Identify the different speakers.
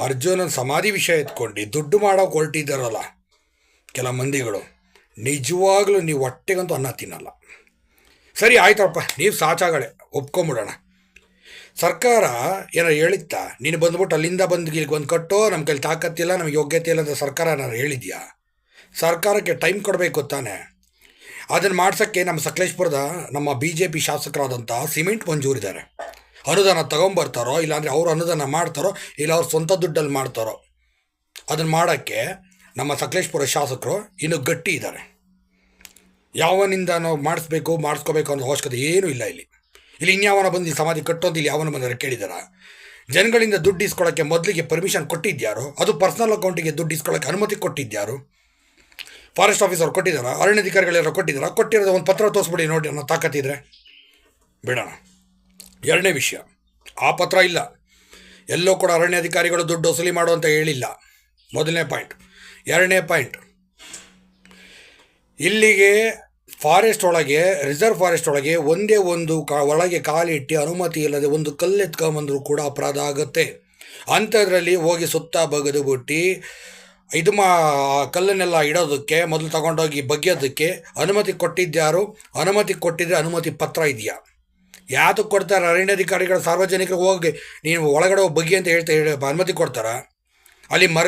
Speaker 1: ಅರ್ಜುನನ ಸಮಾಧಿ ವಿಷಯ ಎತ್ಕೊಂಡು ದುಡ್ಡು ಮಾಡೋಕೆ ಹೊರಟಿದ್ದಾರಲ್ಲ ಕೆಲ ಮಂದಿಗಳು. ನಿಜವಾಗ್ಲೂ ನೀವು ಹೊಟ್ಟೆಗಂತೂ ಅನ್ನ ತಿನ್ನಲ್ಲ. ಸರಿ, ಆಯ್ತಪ್ಪ, ನೀವು ಸಾಚಾಗಳೆ, ಒಪ್ಕೊಂಬಿಡೋಣ. ಸರ್ಕಾರ ಏನಾರು ಹೇಳಿತ್ತಾ? ನೀನು ಬಂದ್ಬಿಟ್ಟು ಅಲ್ಲಿಂದ ಬಂದು ಇಲ್ಲಿಗೆ ಬಂದು ಕಟ್ಟೋ ನಮ್ಮ ಕೈಲಿ ತಾಕತ್ತಿಲ್ಲ ನಮಗೆ ಯೋಗ್ಯತೆ ಇಲ್ಲ ಅಂತ ಸರ್ಕಾರ ಏನಾರು ಹೇಳಿದ್ಯಾ? ಸರ್ಕಾರಕ್ಕೆ ಟೈಮ್ ಕೊಡಬೇಕು ತಾನೆ. ಅದನ್ನು ಮಾಡ್ಸೋಕ್ಕೆ ನಮ್ಮ ಸಕಲೇಶ್ಪುರದ ನಮ್ಮ ಬಿ ಜೆ ಪಿ ಶಾಸಕರಾದಂಥ ಸಿಮೆಂಟ್ ಮಂಜೂರಿದ್ದಾರೆ. ಅನುದಾನ ತಗೊಂಬರ್ತಾರೋ, ಇಲ್ಲಾಂದರೆ ಅವರು ಅನುದಾನ ಮಾಡ್ತಾರೋ, ಇಲ್ಲ ಅವ್ರ ಸ್ವಂತ ದುಡ್ಡಲ್ಲಿ ಮಾಡ್ತಾರೋ. ಅದನ್ನು ಮಾಡೋಕ್ಕೆ ನಮ್ಮ ಸಕಲೇಶ್ಪುರ ಶಾಸಕರು ಇನ್ನೂ ಗಟ್ಟಿ ಇದ್ದಾರೆ. ಯಾವನಿಂದ ನಾವು ಮಾಡಿಸ್ಬೇಕು, ಮಾಡಿಸ್ಕೋಬೇಕು ಅನ್ನೋ ಅವಶ್ಯಕತೆ ಏನೂ ಇಲ್ಲ ಇಲ್ಲಿ. ಇಲ್ಲಿ ಇನ್ಯಾವನ ಬಂದು ಈ ಸಮಾಧಿ ಕಟ್ಟೋದು ಇಲ್ಲಿ ಯಾವನ ಬಂದರೆ ಕೇಳಿದಾರ ಜನಗಳಿಂದ ದುಡ್ಡು ಇಸ್ಕೊಳ್ಳೋಕ್ಕೆ ಮೊದಲಿಗೆ ಪರ್ಮಿಷನ್ ಕೊಟ್ಟಿದ್ಯಾರು? ಅದು ಪರ್ಸನಲ್ ಅಕೌಂಟಿಗೆ ದುಡ್ಡು ಇಸ್ಕೊಳ್ಳೋಕ್ಕೆ ಅನುಮತಿ ಕೊಟ್ಟಿದ್ಯಾರು? Forest officer ಕೊಟ್ಟಿದ್ದಾರಾ? ಅರಣ್ಯಾಧಿಕಾರಿಗಳೆಲ್ಲ ಕೊಟ್ಟಿದ್ದಾರಾ? ಕೊಟ್ಟಿರೋದು ಒಂದು ಪತ್ರ ತೋರಿಸ್ಬಿಡಿ ನೋಡಿ ಅನ್ನೋ ತಾಕತ್ತಿದ್ರೆ. ಬಿಡೋಣ ಎರಡನೇ ವಿಷಯ, ಆ ಪತ್ರ ಇಲ್ಲ. ಎಲ್ಲೋ ಕೂಡ ಅರಣ್ಯಾಧಿಕಾರಿಗಳು ದುಡ್ಡು ವಸೂಲಿ ಮಾಡು ಅಂತ ಹೇಳಿಲ್ಲ. ಮೊದಲನೇ ಪಾಯಿಂಟ್. ಎರಡನೇ ಪಾಯಿಂಟ್. ಇಲ್ಲಿಗೆ ಫಾರೆಸ್ಟ್ ಒಳಗೆ ರಿಸರ್ವ್ ಫಾರೆಸ್ಟ್ ಒಳಗೆ ಒಂದೇ ಒಂದು ಕಾ, ಒಳಗೆ ಕಾಲಿಟ್ಟು ಅನುಮತಿ ಇಲ್ಲದೆ ಒಂದು ಕಲ್ಲೆತ್ಕೊಂಬಂದರೂ ಕೂಡ ಅಪರಾಧ ಆಗುತ್ತೆ. ಅಂಥದ್ರಲ್ಲಿ ಹೋಗಿ ಸುತ್ತ ಬಗೆದು ಬಿಟ್ಟು ಇದು ಮಾ, ಕಲ್ಲನ್ನೆಲ್ಲ ಇಡೋದಕ್ಕೆ, ಮೊದಲು ತಗೊಂಡೋಗಿ ಬಗೆಯೋದಕ್ಕೆ ಅನುಮತಿ ಕೊಟ್ಟಿದ್ದ್ಯಾರು? ಅನುಮತಿ ಕೊಟ್ಟಿದ್ದರೆ ಅನುಮತಿ ಪತ್ರ ಇದೆಯಾ? ಯಾತಕ್ಕೆ ಕೊಡ್ತಾರೆ? ಅರಣ್ಯಾಧಿಕಾರಿಗಳು ಸಾರ್ವಜನಿಕರಿಗೆ ಹೋಗಿ, ನೀವು ಒಳಗಡೆ ಬಗ್ಗಿ ಅಂತ ಹೇಳ್ತಾ ಹೇಳಿ ಅನುಮತಿ ಕೊಡ್ತಾರಾ? ಅಲ್ಲಿ ಮರ